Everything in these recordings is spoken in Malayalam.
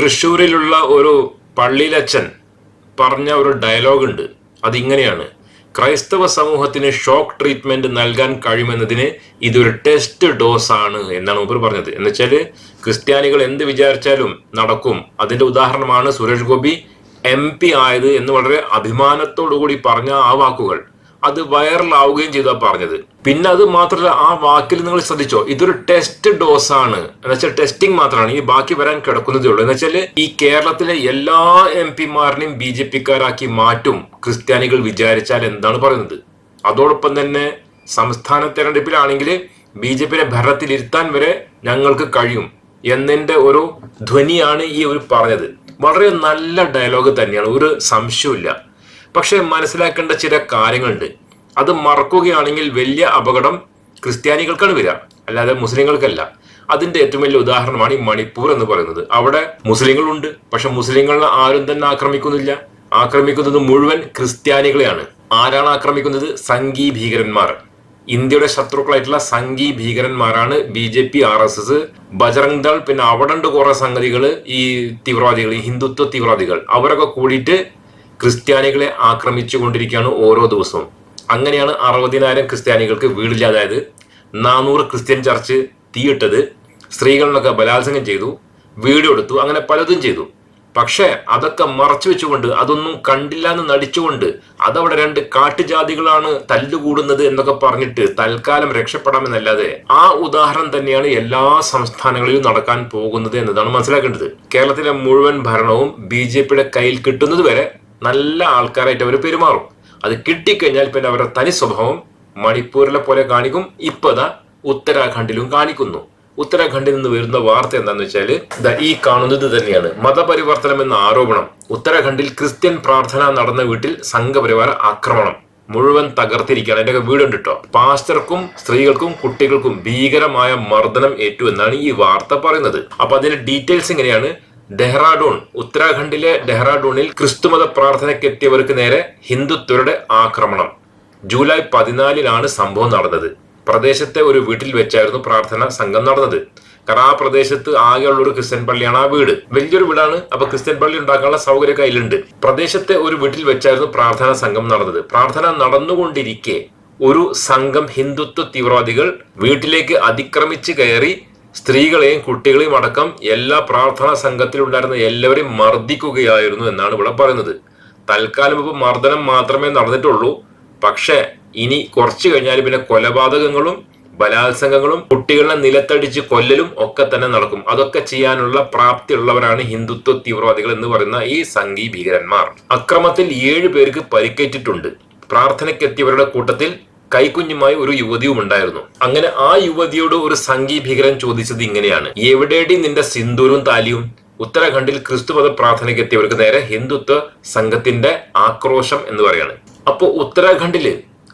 തൃശ്ശൂരിലുള്ള ഒരു പള്ളിയിലച്ചൻ പറഞ്ഞ ഒരു ഡയലോഗ് ഉണ്ട്. അതിങ്ങനെയാണ്. ക്രൈസ്തവ സമൂഹത്തിന് ഷോക്ക് ട്രീറ്റ്മെന്റ് നൽകാൻ കഴിയുമെന്നതിന് ഇതൊരു ടെസ്റ്റ് ഡോസ് ആണ് എന്നാണ് മൂപ്പർ പറഞ്ഞത്. എന്ന് വെച്ചാൽ ക്രിസ്ത്യാനികൾ എന്ത് വിചാരിച്ചാലും നടക്കും. അതിന്റെ ഉദാഹരണമാണ് സുരേഷ് ഗോപി എം പി ആയത് എന്ന് വളരെ അഭിമാനത്തോടു കൂടി പറഞ്ഞ ആ വാക്കുകൾ. അത് വൈറലാവുകയും ചെയ്താ പറഞ്ഞത്. പിന്നെ അത് മാത്രമല്ല ആ വാക്കിൽ നിങ്ങൾ ശ്രദ്ധിച്ചോ ഇതൊരു ടെസ്റ്റ് ഡോസ് ആണ്. എന്നുവെച്ചാൽ ടെസ്റ്റിംഗ് മാത്രമാണ്. ഈ ബാക്കി വരാൻ കിടക്കുന്നതേ ഉള്ളൂ. എന്നുവെച്ചാൽ ഈ കേരളത്തിലെ എല്ലാ എം പിമാരിനെയും ബി ജെ പിക്കാരാക്കി മാറ്റും ക്രിസ്ത്യാനികൾ വിചാരിച്ചാൽ എന്താണ് പറയുന്നത്? അതോടൊപ്പം തന്നെ സംസ്ഥാന തെരഞ്ഞെടുപ്പിലാണെങ്കിൽ ബി ജെ പിയെ ഭരണത്തിലിരുത്താൻ വരെ ഞങ്ങൾക്ക് കഴിയും എന്നതിന്റെ ഒരു ധ്വനിയാണ് ഈ ഒരു പറഞ്ഞത്. വളരെ നല്ല ഡയലോഗ് തന്നെയാണ്. ഒരു സംശയമില്ല പക്ഷെ മനസ്സിലാക്കേണ്ട ചില കാര്യങ്ങളുണ്ട്. അത് മറക്കുകയാണെങ്കിൽ വലിയ അപകടം ക്രിസ്ത്യാനികൾക്കാണ് വരിക. അല്ലാതെ മുസ്ലിങ്ങൾക്കല്ല. അതിന്റെ ഏറ്റവും വലിയ ഉദാഹരണമാണ് ഈ മണിപ്പൂർ എന്ന് പറയുന്നത്. അവിടെ മുസ്ലിങ്ങളുണ്ട്. പക്ഷെ മുസ്ലിങ്ങളെ ആരും തന്നെ ആക്രമിക്കുന്നില്ല. ആക്രമിക്കുന്നത് മുഴുവൻ ക്രിസ്ത്യാനികളെയാണ്. ആരാണ് ആക്രമിക്കുന്നത്? സംഘീ ഭീകരന്മാർ. ഇന്ത്യയുടെ ശത്രുക്കളായിട്ടുള്ള സംഘീ ഭീകരന്മാരാണ് B J P R S S Bajrang Dal പിന്നെ അവിടെ ഉണ്ട് കുറെ സംഗതികൾ ഈ തീവ്രവാദികൾ ഈ ഹിന്ദുത്വ തീവ്രവാദികൾ. അവരൊക്കെ കൂടിയിട്ട് ക്രിസ്ത്യാനികളെ ആക്രമിച്ചു കൊണ്ടിരിക്കുകയാണ് ഓരോ ദിവസവും. അങ്ങനെയാണ് അറുപതിനായിരം ക്രിസ്ത്യാനികൾക്ക് വീടില്ല. അതായത് നാനൂറ് ക്രിസ്ത്യൻ ചർച്ച് തീയിട്ടത് സ്ത്രീകളിനൊക്കെ ബലാത്സംഗം ചെയ്തു വീട് കൊടുത്തു അങ്ങനെ പലതും ചെയ്തു. പക്ഷേ അതൊക്കെ മറച്ചു വെച്ചുകൊണ്ട് അതൊന്നും കണ്ടില്ല എന്ന് നടിച്ചുകൊണ്ട് അതവിടെ രണ്ട് കാട്ടുജാതികളാണ് തല്ലുകൂടുന്നത് എന്നൊക്കെ പറഞ്ഞിട്ട് തൽക്കാലം രക്ഷപ്പെടാമെന്നല്ലാതെ ആ ഉദാഹരണം തന്നെയാണ് എല്ലാ സംസ്ഥാനങ്ങളിലും നടക്കാൻ പോകുന്നത് എന്നതാണ് മനസ്സിലാക്കേണ്ടത്. കേരളത്തിലെ മുഴുവൻ ഭരണവും ബി കയ്യിൽ കിട്ടുന്നത് വരെ നല്ല ആൾക്കാരായിട്ട് അവർ പെരുമാറും. അത് കിട്ടിക്കഴിഞ്ഞാൽ പിന്നെ അവരുടെ തനി സ്വഭാവം മണിപ്പൂരിലെ പോലെ കാണിക്കും. ഇപ്പതാ ഉത്തരാഖണ്ഡിലും കാണിക്കുന്നു. ഉത്തരാഖണ്ഡിൽ നിന്ന് വരുന്ന വാർത്ത എന്താണെന്ന് വെച്ചാൽ ഈ കാണുന്നത് തന്നെയാണ്. മതപരിവർത്തനം എന്ന ആരോപണം. ഉത്തരാഖണ്ഡിൽ ക്രിസ്ത്യൻ പ്രാർത്ഥന നടന്ന വീട്ടിൽ സംഘപരിവാര ആക്രമണം. മുഴുവൻ തകർത്തിരിക്കുകയാണ്. എന്റെ വീടുണ്ട് കേട്ടോ പാസ്റ്റർക്കും സ്ത്രീകൾക്കും കുട്ടികൾക്കും ഭീകരമായ മർദ്ദനം ഏറ്റു എന്നാണ് ഈ വാർത്ത പറയുന്നത്. അപ്പൊ അതിന്റെ ഡീറ്റെയിൽസ് ഇങ്ങനെയാണ് ഡെഹ്റാഡൂൺ ഉത്തരാഖണ്ഡിലെ ഡെഹ്റാഡൂണിൽ ക്രിസ്തുമത പ്രാർത്ഥനയ്ക്കെത്തിയവർക്ക് നേരെ ഹിന്ദുത്വരുടെ ആക്രമണം. ജൂലൈ പതിനാലിനാണ് സംഭവം നടന്നത്. പ്രദേശത്തെ ഒരു വീട്ടിൽ വെച്ചായിരുന്നു പ്രാർത്ഥന സംഘം നടന്നത്. കാരണം ആ പ്രദേശത്ത് ആകെയുള്ള ഒരു ക്രിസ്ത്യൻ പള്ളിയാണ് ആ വീട്. വലിയൊരു വീടാണ്. അപ്പൊ ക്രിസ്ത്യൻ പള്ളി ഉണ്ടാക്കാനുള്ള സൗകര്യം കയ്യിലുണ്ട്. പ്രദേശത്തെ ഒരു വീട്ടിൽ വെച്ചായിരുന്നു പ്രാർത്ഥന സംഘം നടന്നത്. പ്രാർത്ഥന നടന്നുകൊണ്ടിരിക്കെ ഒരു സംഘം ഹിന്ദുത്വ തീവ്രവാദികൾ വീട്ടിലേക്ക് അതിക്രമിച്ച് കയറി സ്ത്രീകളെയും കുട്ടികളെയും അടക്കം എല്ലാ പ്രാർത്ഥനാ സംഘത്തിലുണ്ടായിരുന്ന എല്ലാവരെയും മർദ്ദിക്കുകയായിരുന്നു എന്നാണ് ഇവിടെ പറയുന്നത്. തൽക്കാലം ഇപ്പോൾ മർദ്ദനം മാത്രമേ നടന്നിട്ടുള്ളൂ. പക്ഷേ ഇനി കുറച്ചു കഴിഞ്ഞാൽ പിന്നെ കൊലപാതകങ്ങളും ബലാത്സംഗങ്ങളും കുട്ടികളെ നിലത്തടിച്ച് കൊല്ലലും ഒക്കെ തന്നെ നടക്കും. അതൊക്കെ ചെയ്യാനുള്ള പ്രാപ്തി ഉള്ളവരാണ് ഹിന്ദുത്വ തീവ്രവാദികൾ എന്ന് പറയുന്ന ഈ സംഘീ ഭീകരന്മാർ. അക്രമത്തിൽ ഏഴ് പേർക്ക് പരിക്കേറ്റിട്ടുണ്ട്. പ്രാർത്ഥനയ്ക്കെത്തിയവരുടെ കൂട്ടത്തിൽ കൈക്കുഞ്ഞുമായി ഒരു യുവതിയും ഉണ്ടായിരുന്നു. അങ്ങനെ ആ യുവതിയോട് ഒരു സംഘി ഭീകരൻ ചോദിച്ചത് ഇങ്ങനെയാണ്. എവിടെയടി നിന്റെ സിന്ദൂരും താലിയും? ഉത്തരാഖണ്ഡിൽ ക്രിസ്തുമത പ്രാർത്ഥനയ്ക്ക് എത്തിയവർക്ക് നേരെ ഹിന്ദുത്വ സംഘത്തിന്റെ ആക്രോശം എന്ന് പറയാണ്. അപ്പോൾ ഉത്തരാഖണ്ഡിൽ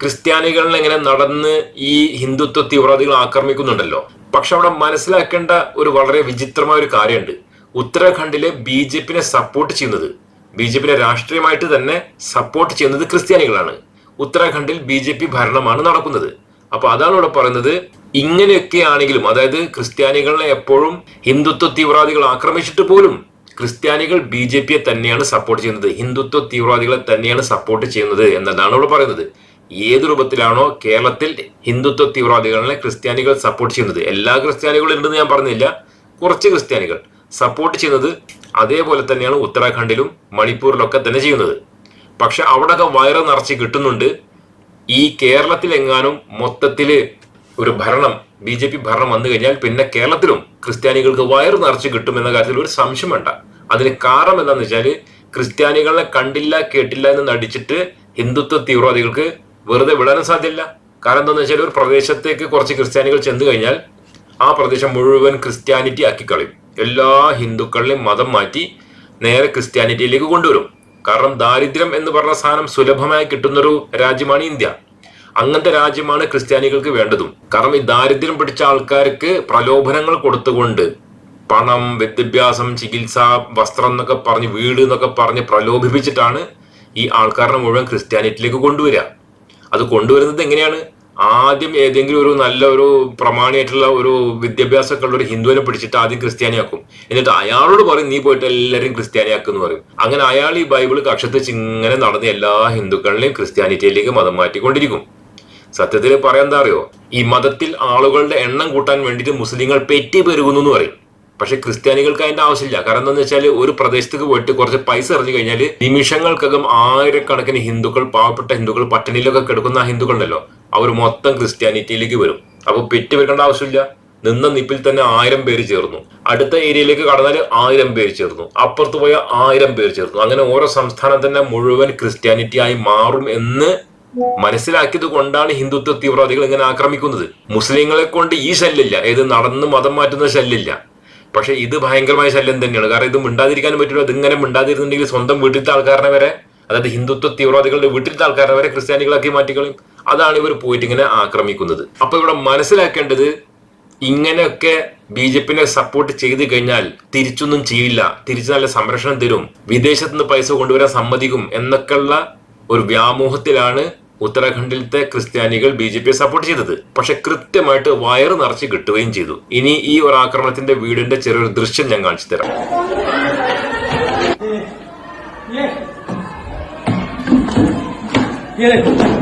ക്രിസ്ത്യാനികളിൽ എങ്ങനെ നടന്ന് ഈ ഹിന്ദുത്വ തീവ്രവാദികൾ ആക്രമിക്കുന്നുണ്ടല്ലോ? പക്ഷെ അവിടെ മനസ്സിലാക്കേണ്ട ഒരു വളരെ വിചിത്രമായ ഒരു കാര്യമുണ്ട്. ഉത്തരാഖണ്ഡിലെ ബി ജെ പിനെ സപ്പോർട്ട് ചെയ്യുന്നത് ബി ജെ പിനെ രാഷ്ട്രീയമായിട്ട് തന്നെ സപ്പോർട്ട് ചെയ്യുന്നത് ക്രിസ്ത്യാനികളാണ്. ഉത്തരാഖണ്ഡിൽ ബി ജെ പി ഭരണമാണ് നടക്കുന്നത്. അപ്പൊ അതാണ് ഇവിടെ പറയുന്നത്. ഇങ്ങനെയൊക്കെ ആണെങ്കിലും അതായത് ക്രിസ്ത്യാനികളെ എപ്പോഴും ഹിന്ദുത്വ തീവ്രവാദികൾ ആക്രമിച്ചിട്ട് പോലും ക്രിസ്ത്യാനികൾ ബി ജെ പിയെ തന്നെയാണ് സപ്പോർട്ട് ചെയ്യുന്നത്. ഹിന്ദുത്വ തീവ്രവാദികളെ തന്നെയാണ് സപ്പോർട്ട് ചെയ്യുന്നത് എന്നതാണ് ഇവിടെ പറയുന്നത്. ഏത് രൂപത്തിലാണോ കേരളത്തിൽ ഹിന്ദുത്വ തീവ്രവാദികളെ ക്രിസ്ത്യാനികൾ സപ്പോർട്ട് ചെയ്യുന്നത്. എല്ലാ ക്രിസ്ത്യാനികളും ഉണ്ടെന്ന് ഞാൻ പറഞ്ഞില്ല. കുറച്ച് ക്രിസ്ത്യാനികൾ സപ്പോർട്ട് ചെയ്യുന്നത് അതേപോലെ തന്നെയാണ് ഉത്തരാഖണ്ഡിലും മണിപ്പൂരിലൊക്കെ തന്നെ ചെയ്യുന്നത്. പക്ഷെ അവിടെയൊക്കെ വയറ് നിറച്ച് കിട്ടുന്നുണ്ട്. ഈ കേരളത്തിൽ എങ്ങാനും മൊത്തത്തിൽ ഒരു ഭരണം ബി ജെ പി ഭരണം വന്നു കഴിഞ്ഞാൽ പിന്നെ കേരളത്തിലും ക്രിസ്ത്യാനികൾക്ക് വയറ് നിറച്ച് കിട്ടും എന്ന കാര്യത്തിൽ ഒരു സംശയം വേണ്ട അതിന് കാരണം എന്താണെന്ന് വെച്ചാൽ ക്രിസ്ത്യാനികളെ കണ്ടില്ല കേട്ടില്ല എന്ന് നടിച്ചിട്ട് ഹിന്ദുത്വ തീവ്രവാദികൾക്ക് വെറുതെ വിടാനും സാധ്യല്ല. കാരണം എന്താണെന്ന് വെച്ചാൽ ഒരു പ്രദേശത്തേക്ക് കുറച്ച് ക്രിസ്ത്യാനികൾ ചെന്നു കഴിഞ്ഞാൽ ആ പ്രദേശം മുഴുവൻ ക്രിസ്ത്യാനിറ്റി ആക്കി കളയും എല്ലാ ഹിന്ദുക്കളെയും മതം മാറ്റി നേരെ ക്രിസ്ത്യാനിറ്റിയിലേക്ക് കൊണ്ടുവരും. കാരണം ദാരിദ്ര്യം എന്ന് പറഞ്ഞ സാധനം സുലഭമായി കിട്ടുന്നൊരു രാജ്യമാണ് ഇന്ത്യ. അങ്ങനത്തെ രാജ്യമാണ് ക്രിസ്ത്യാനികൾക്ക് വേണ്ടതും. കാരണം ഈ ദാരിദ്ര്യം പിടിച്ച ആൾക്കാർക്ക് പ്രലോഭനങ്ങൾ കൊടുത്തുകൊണ്ട് പണം വിദ്യാഭ്യാസം ചികിത്സ വസ്ത്രം എന്നൊക്കെ പറഞ്ഞ് വീട് എന്നൊക്കെ പറഞ്ഞ് പ്രലോഭിപ്പിച്ചിട്ടാണ് ഈ ആൾക്കാരെ മുഴുവൻ ക്രിസ്ത്യാനിറ്റിയിലേക്ക് കൊണ്ടുവരിക. അത് കൊണ്ടുവരുന്നത് എങ്ങനെയാണ്? ആദ്യം ഏതെങ്കിലും ഒരു നല്ല ഒരു പ്രമാണിയായിട്ടുള്ള ഒരു വിദ്യാഭ്യാസമൊക്കെ ഉള്ള ഒരു ഹിന്ദുവിനെ പിടിച്ചിട്ട് ആദ്യം ക്രിസ്ത്യാനിയാക്കും. എന്നിട്ട് അയാളോട് പറയും നീ പോയിട്ട് എല്ലാവരും ക്രിസ്ത്യാനിയാക്കും എന്ന് പറയും. അങ്ങനെ അയാൾ ഈ ബൈബിൾ കക്ഷത്തിച്ച് ഇങ്ങനെ നടന്ന് എല്ലാ ഹിന്ദുക്കളിലെയും ക്രിസ്ത്യാനിറ്റിയിലേക്ക് മതം മാറ്റിക്കൊണ്ടിരിക്കും. സത്യത്തിൽ പറയാൻ എന്താ അറിയോ? ഈ മതത്തിൽ ആളുകളുടെ എണ്ണം കൂട്ടാൻ വേണ്ടിയിട്ട് മുസ്ലിങ്ങൾ പെറ്റി പെരുകുന്നു എന്ന് പറയും. പക്ഷെ ക്രിസ്ത്യാനികൾക്ക് അതിന്റെ ആവശ്യമില്ല. കാരണം എന്താണെന്ന് വെച്ചാൽ ഒരു പ്രദേശത്തേക്ക് പോയിട്ട് കുറച്ച് പൈസ എറിഞ്ഞു കഴിഞ്ഞാൽ നിമിഷങ്ങൾക്കകം ആയിരക്കണക്കിന് ഹിന്ദുക്കൾ പാവപ്പെട്ട ഹിന്ദുക്കൾ പട്ടിണിയിലൊക്കെ കിടക്കുന്ന ആ ഹിന്ദുക്കളുണ്ടല്ലോ. അവർ മൊത്തം ക്രിസ്ത്യാനിറ്റിയിലേക്ക് വരും. അപ്പൊ പെറ്റി വെക്കേണ്ട ആവശ്യമില്ല. നിന്ന നിപ്പിൽ തന്നെ ആയിരം പേര് ചേർന്നു. അടുത്ത ഏരിയയിലേക്ക് കടന്നാൽ ആയിരം പേര് ചേർന്നു. അപ്പുറത്ത് പോയ ആയിരം പേര് ചേർന്നു. അങ്ങനെ ഓരോ സംസ്ഥാനം തന്നെ മുഴുവൻ ക്രിസ്ത്യാനിറ്റി ആയി മാറും എന്ന് മനസ്സിലാക്കിയത് കൊണ്ടാണ് ഹിന്ദുത്വ തീവ്രവാദികൾ ഇങ്ങനെ ആക്രമിക്കുന്നത്. മുസ്ലിങ്ങളെ കൊണ്ട് ഈ ശല്യമില്ല. ഏത് നടന്ന് മതം മാറ്റുന്ന ശല്യമില്ല. പക്ഷെ ഇത് ഭയങ്കരമായ ശല്യം തന്നെയാണ്. കാരണം ഇത് മിണ്ടാതിരിക്കാൻ പറ്റില്ല. ഇതിങ്ങനെ മിണ്ടാതിരുന്നുണ്ടെങ്കിൽ സ്വന്തം വീട്ടിലത്തെ ആൾക്കാരനെ വരെ അതായത് ഹിന്ദുത്വ തീവ്രവാദികളുടെ വീട്ടിലത്തെ ആൾക്കാരനെ വരെ ക്രിസ്ത്യാനികളാക്കി മാറ്റിക്കളയും. അതാണ് ഇവർ പോയിട്ട് ഇങ്ങനെ ആക്രമിക്കുന്നത്. അപ്പൊ ഇവിടെ മനസ്സിലാക്കേണ്ടത് ഇങ്ങനെയൊക്കെ ബി ജെ പിനെ സപ്പോർട്ട് ചെയ്ത് കഴിഞ്ഞാൽ തിരിച്ചൊന്നും ചെയ്യില്ല. തിരിച്ചു നല്ല സംരക്ഷണം തരും. വിദേശത്ത് നിന്ന് പൈസ കൊണ്ടുവരാൻ സമ്മതിക്കും എന്നൊക്കെയുള്ള ഒരു വ്യാമോഹത്തിലാണ് ഉത്തരാഖണ്ഡിലത്തെ ക്രിസ്ത്യാനികൾ ബി ജെ പിയെ സപ്പോർട്ട് ചെയ്തത്. പക്ഷെ കൃത്യമായിട്ട് വയറ് നിറച്ച് കിട്ടുകയും ചെയ്തു. ഇനി ഈ ഒരു ആക്രമണത്തിന്റെ വീടിന്റെ ചെറിയൊരു ദൃശ്യം ഞാൻ കാണിച്ചു തരാം. ये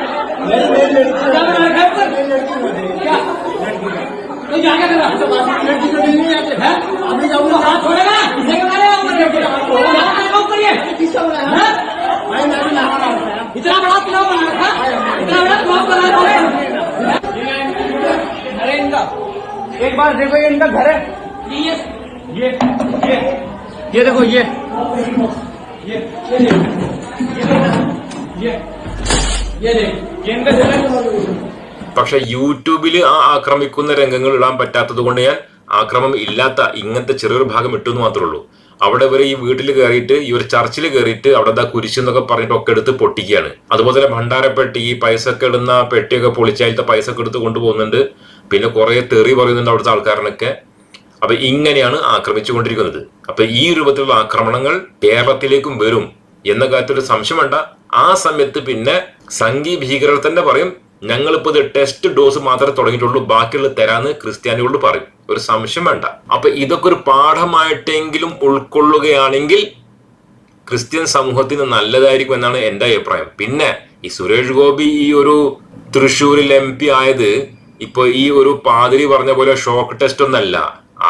एक बार देखो ये इनका घर है ये ये ये ये देखो ये ये ये ये ये देख ये इनका घर है പക്ഷെ യൂട്യൂബിൽ ആ ആക്രമിക്കുന്ന രംഗങ്ങൾ ഇടാൻ പറ്റാത്തത് കൊണ്ട് ഞാൻ ആക്രമം ഇല്ലാത്ത ഇങ്ങനത്തെ ചെറിയൊരു ഭാഗം ഇട്ടു എന്ന് മാത്രമേ ഉള്ളൂ അവിടെ ഇവർ ഈ വീട്ടിൽ കയറിയിട്ട് ഈ ഒരു ചർച്ചിൽ കയറിയിട്ട് അവിടെ എന്താ കുരിശ് എന്നൊക്കെ പറഞ്ഞിട്ട് ഒക്കെ എടുത്ത് പൊട്ടിക്കുകയാണ്. അതുപോലെ തന്നെ ഭണ്ഡാരപ്പെട്ടി ഈ പൈസ ഒക്കെ ഇടുന്ന പെട്ടിയൊക്കെ പൊളിച്ചതിലത്തെ പൈസ ഒക്കെ എടുത്ത് കൊണ്ടുപോകുന്നുണ്ട്. പിന്നെ കുറെ തെറി പറയുന്നുണ്ട് അവിടുത്തെ ആൾക്കാരനൊക്കെ. അപ്പൊ ഇങ്ങനെയാണ് ആക്രമിച്ചുകൊണ്ടിരിക്കുന്നത്. അപ്പൊ ഈ രൂപത്തിലുള്ള ആക്രമണങ്ങൾ കേരളത്തിലേക്കും വരും എന്ന കാര്യത്തിൽ സംശയം വേണ്ട. ആ സമയത്ത് പിന്നെ സംഘി ഭീകരർ തന്നെ പറയും ഞങ്ങളിപ്പോ ഇത് ടെസ്റ്റ് ഡോസ് മാത്രമേ തുടങ്ങിയിട്ടുള്ളൂ ബാക്കിയുള്ള തരാന്ന് ക്രിസ്ത്യാനികളോട് പറയും. ഒരു സംശയം വേണ്ട. അപ്പൊ ഇതൊക്കെ ഒരു പാഠമായിട്ടെങ്കിലും ഉൾക്കൊള്ളുകയാണെങ്കിൽ ക്രിസ്ത്യൻ സമൂഹത്തിന് നല്ലതായിരിക്കും എന്നാണ് എന്റെ അഭിപ്രായം. പിന്നെ ഈ സുരേഷ് ഗോപി ഈ ഒരു തൃശ്ശൂരിൽ എം പി ആയത് ഇപ്പൊ ഈ ഒരു പാതിരി പറഞ്ഞ പോലെ ഷോക്ക് ടെസ്റ്റ് ഒന്നല്ല.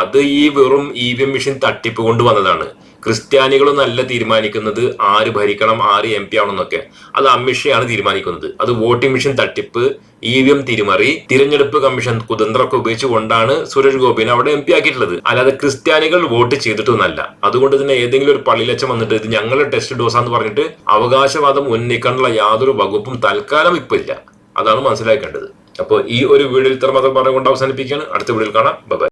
അത് ഈ വെറും ഇ വി എം മെഷീൻ തട്ടിപ്പ് കൊണ്ട് വന്നതാണ് ക്രിസ്ത്യാനികളൊന്നല്ല തീരുമാനിക്കുന്നത് ആര് ഭരിക്കണം ആര് എം പി ആണെന്നൊക്കെ അത് അമിത്ഷയാണ് തീരുമാനിക്കുന്നത്. അത് വോട്ടിംഗ് മെഷീൻ തട്ടിപ്പ് ഇ വി എം തിരിമറി തിരഞ്ഞെടുപ്പ് കമ്മീഷൻ കുതന്ത്രമൊക്കെ ഉപയോഗിച്ചുകൊണ്ടാണ് സുരേഷ് ഗോപിനെ അവിടെ എം പി ആക്കിയിട്ടുള്ളത്. അല്ലാതെ ക്രിസ്ത്യാനികൾ വോട്ട് ചെയ്തിട്ടൊന്നല്ല അതുകൊണ്ട് തന്നെ ഏതെങ്കിലും ഒരു പള്ളിയിലച്ചൻ വന്നിട്ട് ഇത് ഞങ്ങളുടെ ടെസ്റ്റ് ഡോസാന്ന് പറഞ്ഞിട്ട് അവകാശവാദം ഉന്നയിക്കാനുള്ള യാതൊരു വകുപ്പും തൽക്കാലം ഇപ്പൊ ഇല്ല. അതാണ് മനസ്സിലാക്കേണ്ടത്. അപ്പോൾ ഈ ഒരു വീഡിയോ ഇത്ര മാത്രം പറഞ്ഞുകൊണ്ട് അവസാനിപ്പിക്കുകയാണ്. അടുത്ത വീഡിയോയിൽ കാണാം. ബൈ